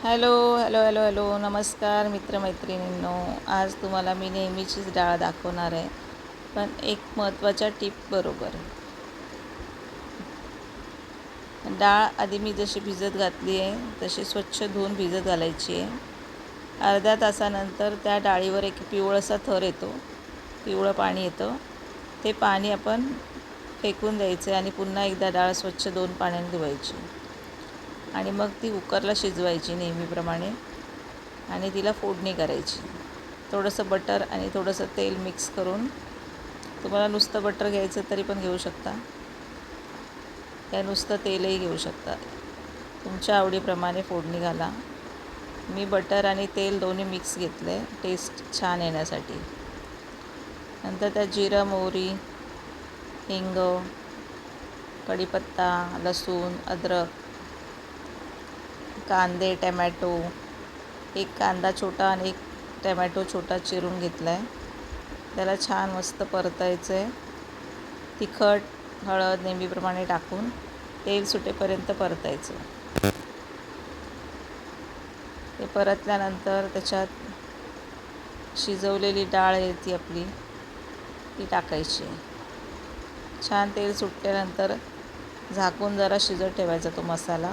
Hello hello hello hello नमस्कार मित्रमैत्रिणींनो. आज तुम्हाला मी नेहमीचीच डाळ दाखवणार आहे पण एक महत्त्वाच्या टीप बरोबर. डाळ आधी मी जशी भिजत घातली आहे तशी स्वच्छ धुवून भिजत घालायची आहे. अर्ध्या तासानंतर त्या डाळीवर एक पिवळसा थर येतो पिवळं पाणी येतं. ते पाणी आपण फेकून द्यायचं आणि पुन्हा एकदा डाळ स्वच्छ दोन पाण्याने धुवायची. आणि मग ती कुकरला शिजवायची नेहमीप्रमाणे आणि तिला फोडणी करायची. थोडंसं बटर आणि थोडंसं तेल मिक्स करून तुम्हाला नुसतं बटर घ्यायचं तरी पण घेऊ शकता. या नुसतं तेलही घेऊ शकता. तुमच्या आवडीप्रमाणे फोडणी घाला. मी बटर आणि तेल दोन्ही मिक्स घेतलं आहे टेस्ट छान येण्यासाठी. नंतर त्यात जिरं मोहरी हिंग कढीपत्ता लसूण अद्रक कांदे टमॅटो एक कांदा छोटा आणि एक टमॅटो छोटा चिरून घेतला आहे त्याला छान मस्त परतायचं आहे तिखट हळद नेहमीप्रमाणे टाकून तेल सुटेपर्यंत परतायचं. ते परतल्यानंतर त्याच्यात शिजवलेली डाळ आहे ती आपली ती टाकायची. छान तेल सुटल्यानंतर झाकून जरा शिजत ठेवायचा तो मसाला.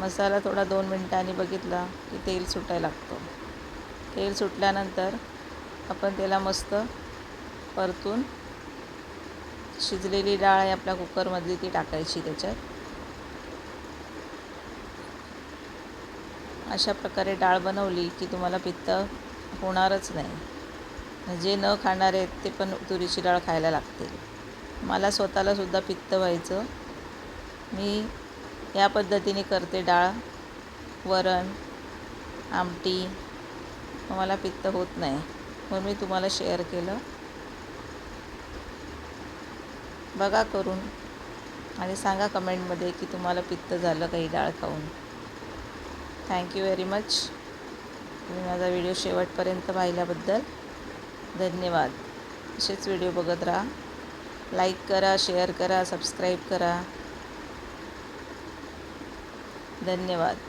मसाला थोडा दोन मिनटांनी बघितला की तेल सुटायला लागतो. तेल सुटल्यानंतर आपण त्याला मस्त परतून शिजलेली डाळ आहे आपल्या कुकरमधली ती टाकायची त्याच्यात. अशा प्रकारे डाळ बनवली की तुम्हाला पित्त होणारच नाही. जे न खाणारे आहेत ते पण तुरीची डाळ खायला लागते मला स्वतःलासुद्धा पित्त व्हायचं. मी या पद्धतीने करते डाळ वरण आमटी. मला पित्त होत नाही म्हणून मी तुम्हाला शेअर केलं. बघा करून आणि सांगा कमेंटमध्ये की तुम्हाला पित्त झालं काही डाळ खाऊन. थँक्यू व्हेरी मच तुम्ही माझा व्हिडिओ शेवटपर्यंत पाहिल्याबद्दल धन्यवाद. असेच व्हिडिओ बघत राहा. लाईक करा शेअर करा सबस्क्राईब करा. धन्यवाद.